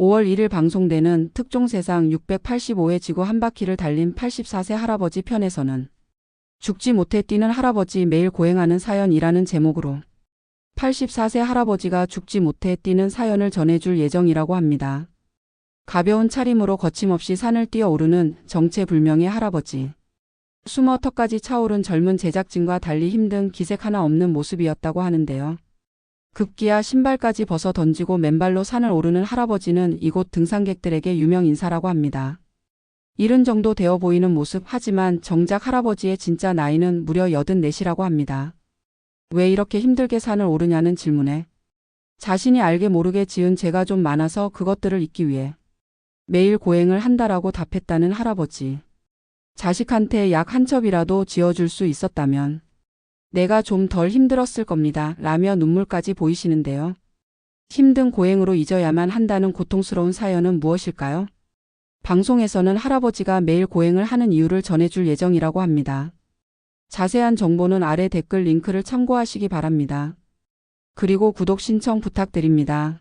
5월 1일 방송되는 특종세상 685회 지구 한 바퀴를 달린 84세 할아버지 편에서는 죽지 못해 뛰는 할아버지 매일 고행하는 사연이라는 제목으로 84세 할아버지가 죽지 못해 뛰는 사연을 전해줄 예정이라고 합니다. 가벼운 차림으로 거침없이 산을 뛰어오르는 정체불명의 할아버지. 숨어 턱까지 차오른 젊은 제작진과 달리 힘든 기색 하나 없는 모습이었다고 하는데요. 급기야 신발까지 벗어 던지고 맨발로 산을 오르는 할아버지는 이곳 등산객들에게 유명 인사라고 합니다. 이른 정도 되어 보이는 모습 하지만 정작 할아버지의 진짜 나이는 무려 84이라고 합니다. 왜 이렇게 힘들게 산을 오르냐는 질문에 자신이 알게 모르게 지은 죄가 좀 많아서 그것들을 잊기 위해 매일 고행을 한다라고 답했다는 할아버지. 자식한테 약 한 첩이라도 지어줄 수 있었다면 내가 좀 덜 힘들었을 겁니다. 라며 눈물까지 보이시는데요. 힘든 고행으로 잊어야만 한다는 고통스러운 사연은 무엇일까요? 방송에서는 할아버지가 매일 고행을 하는 이유를 전해줄 예정이라고 합니다. 자세한 정보는 아래 댓글 링크를 참고하시기 바랍니다. 그리고 구독 신청 부탁드립니다.